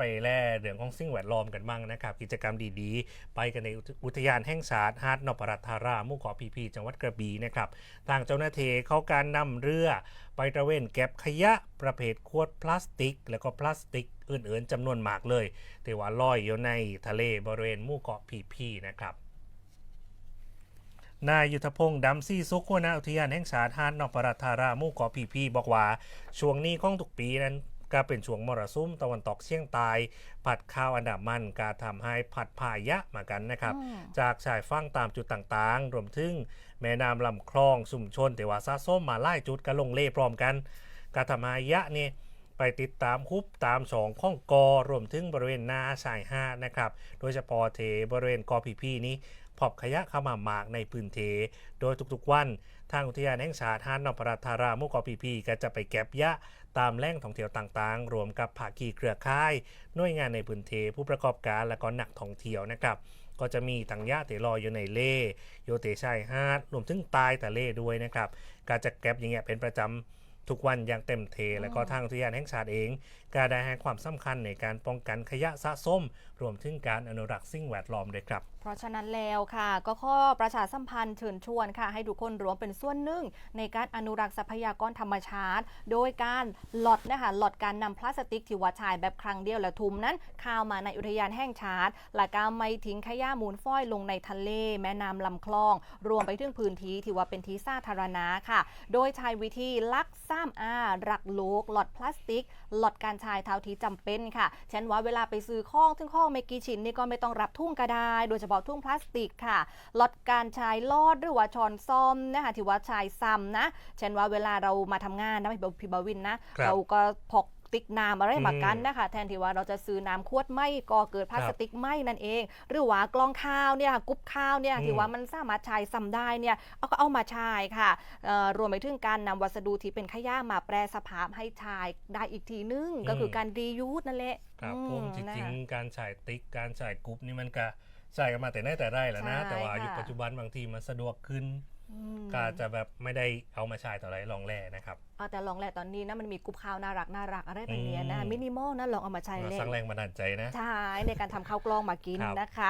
ไปแล่เรื่องของสิ่งแวดล้อมกันบ้างนะครับ กิจกรรมดีๆ ไปกันในอุทยานแห่งชาติหาดนพรัตน์ธาราหมู่เกาะพีพีจังหวัดกระบี่นะครับทางเจ้าหน้าที่เขาการนำเรือไปตระเวนเก็บขยะประเภทขวดพลาสติก แล้วก็พลาสติกอื่นๆจำนวนมากเลยแต่ว่าลอยอยู่ในทะเลบริเวณหมู่เกาะพีพีนะครับนายยุทธพงศ์ดำซี่ซุกหัวหน้าอุทยานแห่งชาติหาดนพรัตธาราหมู่เกาะพีพีบอกว่า ช่วงนี้ของทุกปีนั้น ก็เป็นช่วงมรสุมตะวันตกเฉียงใต้ผัดข้าวอันดับมันก็ทำให้ผัดพายะมากันนะครับอืมจากชายฝั่งตามจุดต่างๆ รวมถึงแม่น้ำลำคลองสุมชนแต่ว่าซาส้มมาไล่จุดก็ลงเล่พร้อมกันกาทำให้ยะนี่ ไปติดตามคุบตามสองข้องกอรวมถึงบริเวณหน้าชายหาดนะครับโดยเฉพาะเทบริเวณกอพีพีนี้พบขยะเข้ามามากในพื้นเท โดยทุกๆวัน ทางอุทยานแห่งชาติหาดนพรัตารามู่เกาะพีพีก็จะไปเก็บยะตามแหล่งท่องเที่ยวต่างๆ รวมกับภาคีเครือข่ายหน่วยงานในพื้นที่ผู้ประกอบการและก็นักท่องเที่ยวนะครับก็จะมีถังยะเตลอยอยู่ในเล่โยเตชายหาดรวมถึงตายแต่เล่ด้วยนะครับการจะเก็บอย่างเงี้ยเป็นประจำ ทุกวันอย่างเต็มเท และก็ทางอุทยานแห่งชาติเอง ก็ได้ให้ความสำคัญในการป้องกันขยะสะสมรวมถึงการอนุรักษ์สิ่งแวดล้อมด้วยครับ เพราะฉะนั้นแล้วค่ะ ก็ข้อประชาสัมพันธ์เชิญชวนค่ะ ให้ทุกคนรวมเป็นส่วนหนึ่ง ในการอนุรักษ์ทรัพยากรธรรมชาติ โดยการลดนะคะลดการนำพลาสติกที่ว่าใช้แบบครั้งเดียวและทุมนั้นเข้าวมาในอุทยานแห่งชาติและการไม่ทิ้งขยะมูลฝอยลงในทะเล แม่น้ำลำคลอง รวมไปถึงพื้นที่ที่ว่าเป็นที่สาธารณะค่ะ โดยใช้วิธีลักซ้ำอารักโลกลดพลาสติกลดการใช้เท่าที่จำเป็นค่ะเช่นว่าเวลาไปซื้อข้องถึงข้องไม่กี่ชิ้นนี่ก็ไม่ต้องรับทุ่งก็ได้โดยเฉพาะทุ่งพลาสติกค่ะลดการใช้ลอดหรือว่าช้อนซ่อมนะคะที่ว่าใช้ซ้ำนะเช่นว่าเวลาเรามาทำงานนะพี่บพี่บาวินนะครับเราก็พก ติ๊กน้ำอะไรมากันอืมนะคะ แทนที่ว่าเราจะซื้อน้ำขวดไม่ก็เกิดพลาสติกไหมนั่นเอง หรือว่ากล้องข้าวเนี่ยค่ะกรุ๊ปข้าวเนี่ยอืมที่ว่ามันสามารถใช้ซ้ำได้เนี่ยเอาก็เอามาใช้ค่ะเอ่อรวมไปถึงการนำวัสดุที่เป็นขยะมาแปรสภาพให้ใช้ได้อีกทีนึงก็คือการรียูสนั่นแหละครับอืผมจนะริงคะๆการใช้ติ๊กการใช้กรุ๊ปนี่มันก็ ใช้กันมาแต่ไหนแต่ไรแล้วนะ ใช่แต่ว่าค่ะยุคปัจจุบันบางทีมันสะดวกขึ้น อืม ก็อาจจะแบบไม่ได้เอามาใช้ต่ออะไรลองแร่นะครับเอาแต่ลองแหละตอนนี้นะมันมีกรุ๊ปข้าวน่ารักน่ารักอะไรแบบเนี้ยนะอืม มินิมอลนะลองเอามาใช้มาเล่สร้างแรงบันดาลใจนะ ใช่ในการทำข้าวกล้องมากินครับ นะคะ